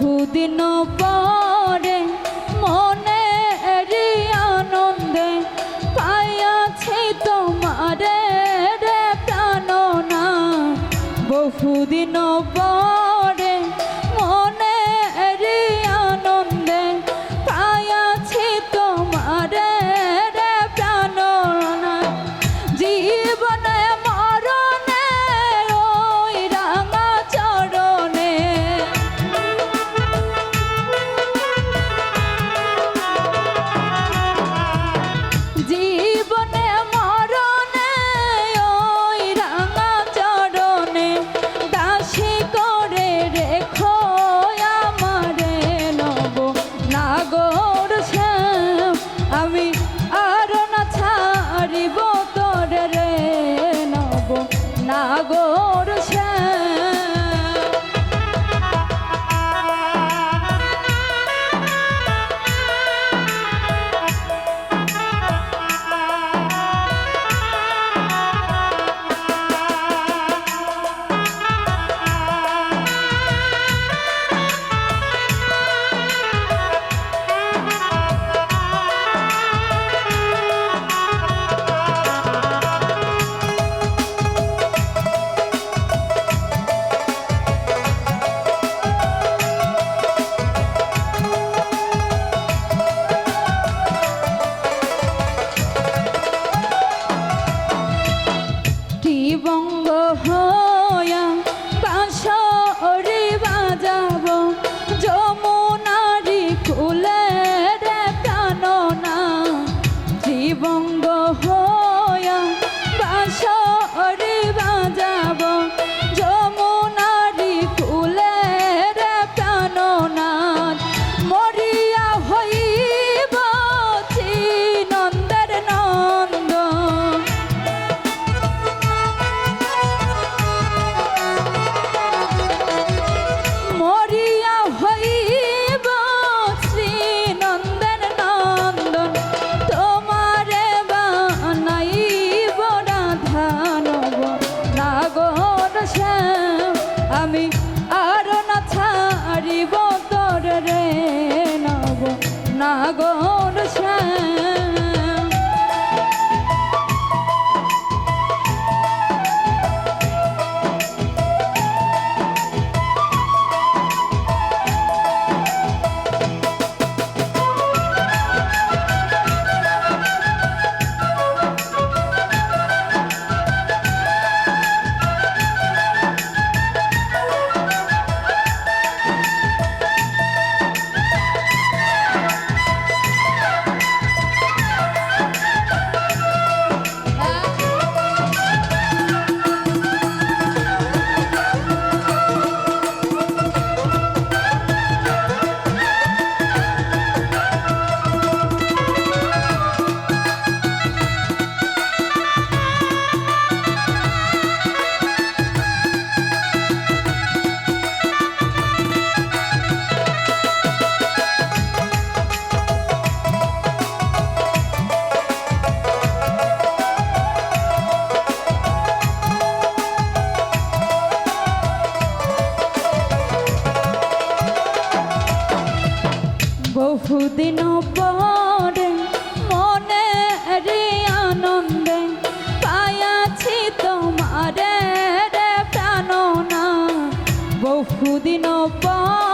বহুদিন পরে মনে রে আনন্দে পাইয়াছি তোমারে রে প্রাণনা। বহুদিন পরে কিছুদিন পরে মনে রে আনন্দে পায়াছি তোমারে রে প্রাণ না বহুদিন পরে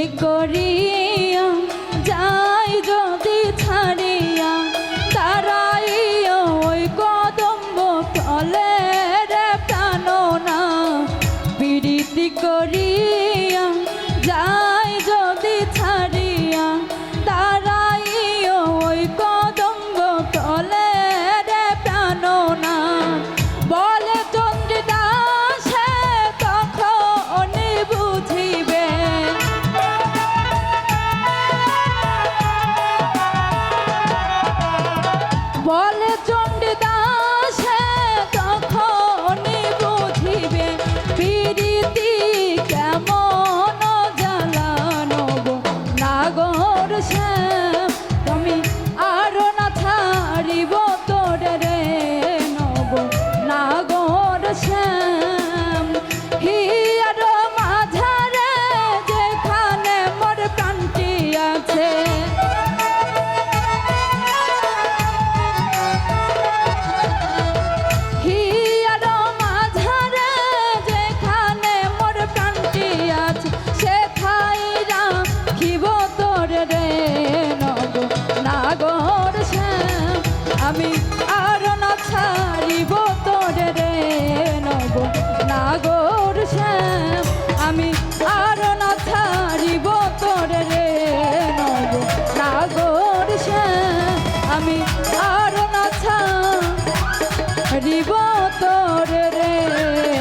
প্রীতি করিয়া ভালোবেসে আমি আর না ছাড়িব তোরে রে।